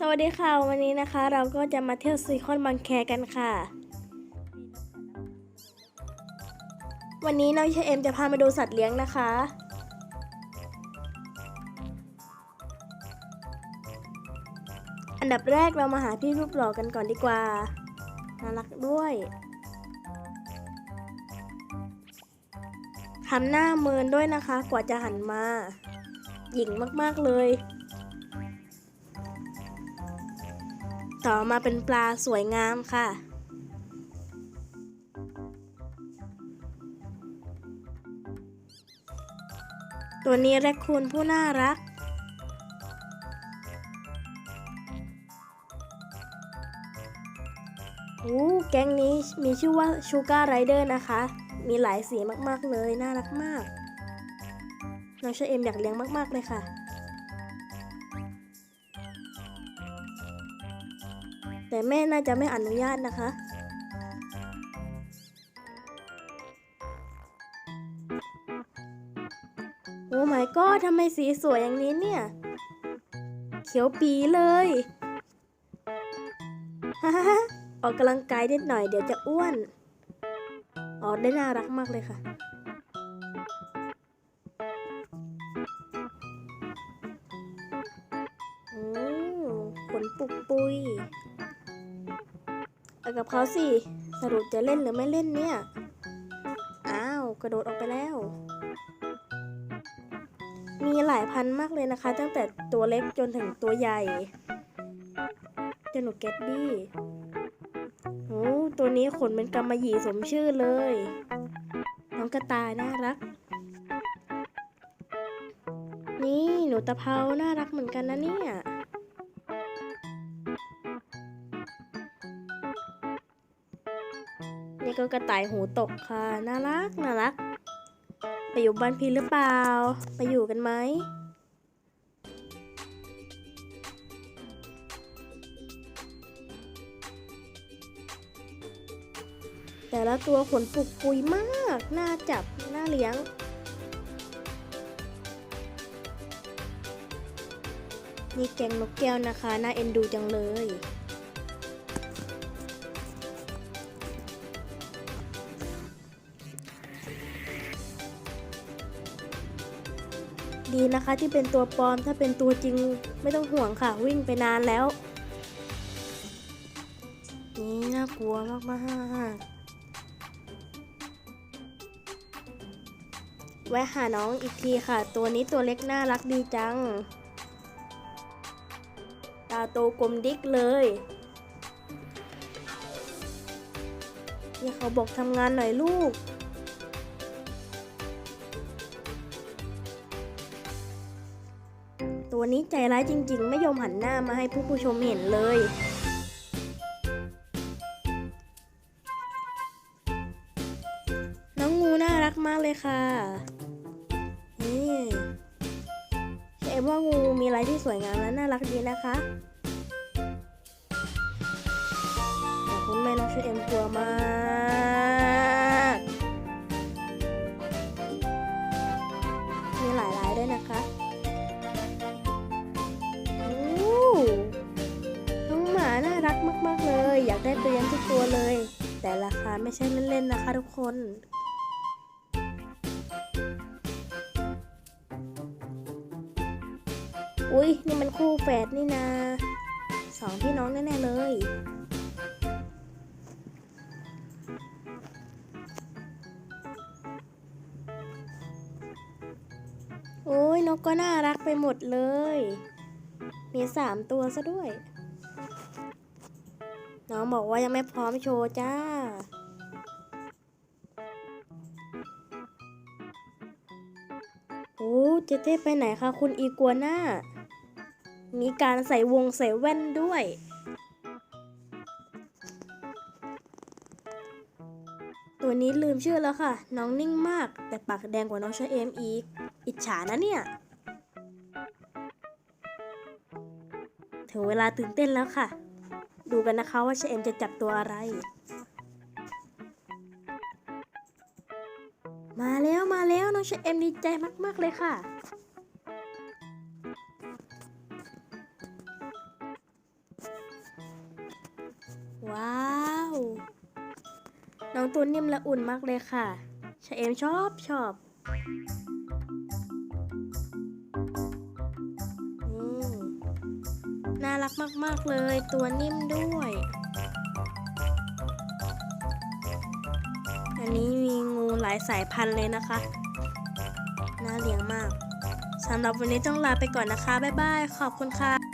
สวัสดีค่ะ วันนี้นะคะ เราก็จะมาเที่ยวซีคอนบางแคกันค่ะ วันนี้น้องเชเอ็มจะพามาดูสัตว์เลี้ยงนะคะ อันดับแรกเรามาหาพี่รูปหล่อกันก่อนดีกว่าน่ารักด้วยทำหน้าเมินด้วยนะคะ กว่าจะหันมา หยิ่งมากๆเลย ต่อมาเป็นปลาสวยงามค่ะ ตัวนี้แรคคูนผู้น่ารัก โอ้แก๊งนี้มีชื่อว่าชูการ์ไรเดอร์นะคะ มีหลายสีมากๆเลย น่ารักมาก น้องเชอเอ็มอยากเลี้ยงมาก ๆ เลยค่ะ แต่แม่น่าจะไม่อนุญาตนะคะ โอ้ my god ทำไมสีสวยอย่างนี้เนี่ย เขียวปีเลยฮ่าฮ่าออกกำลังกายนิดหน่อยเดี๋ยวจะอ้วนออกได้น่ารักมากเลยค่ะโอ้ขนปุกปุย เอากับเขาสิ สรุปจะเล่นหรือไม่เล่นเนี่ย อ้าว กระโดดออกไปแล้ว มีหลายพันมากเลยนะคะ ตั้งแต่ตัวเล็กจนถึงตัวใหญ่เจ้าหนูแกตบี้โอ้ตัวนี้ขนเป็นกำมะหยี่สมชื่อเลย น้องกระต่ายน่ารัก นี่หนูตะเภาน่ารักเหมือนกันนะเนี่ย นี่ก็กระต่ายหูตกค่ะ น่ารัก น่ารัก ไปอยู่บ้านพี่หรือเปล่า ไปอยู่กันไหม แต่ละตัวขนปุกปุยมาก น่าจับ น่าเลี้ยงนี่แกงนกแก้วนะคะ น่าเอ็นดูจังเลย ดีนะคะที่เป็นตัวปลอมถ้าเป็นตัวจริงไม่ต้องห่วงค่ะวิ่งไปนานแล้ว นี่น่ากลัวมากๆแวะหาน้องอีกทีค่ะ ตัวนี้ตัวเล็กน่ารักดีจัง ตาโตกลมดิกเลยนี่เขาบอกทำงานหน่อยลูก นี้ใจร้ายจริง ๆ ไม่ยอมหันหน้ามาให้ผู้ผู้ชมเห็นเลย น้องงูน่ารักมากเลยค่ะนี่เอ็มว่างูมีลายที่สวยงามและน่ารักดีนะคะแต่คุณแม่น้องชื่อเอ็มกลัวมาก มากๆเลย อยากได้ไปเลี้ยงทุกตัวเลย แต่ราคาไม่ใช่เล่นๆนะคะทุกคนอุ้ยนี่มันคู่แฝดนี่นาสองพี่น้องแน่ๆเลย โอ้ยนกก็น่ารักไปหมดเลย มีสามตัวซะด้วย น้องบอกว่ายังไม่พร้อมโชว์จ้า โอ้เจเต้ไปไหนคะคุณอีกัวน่า มีการใส่วงใส่แว่นด้วยตัวนี้ลืมชื่อแล้วค่ะ น้องนิ่งมาก แต่ปากแดงกว่าน้องชาเอมอีก อิจฉานะเนี่ยถึงเวลาตื่นเต้นแล้วค่ะ ดูกันนะคะว่าเชเอ็มจะจับตัวอะไร มาแล้วมาแล้วน้องเชเอ็มดีใจมากๆเลยค่ะ ว้าวน้องตัวนิ่มและอุ่นมากเลยค่ะเชเอ็มชอบชอบ รักมากๆเลย ตัวนิ่มด้วย อันนี้มีงูหลายสายพันธุ์เลยนะคะ น่าเลี้ยงมากสำหรับวันนี้ต้องลาไปก่อนนะคะ บ๊ายบาย ขอบคุณค่ะ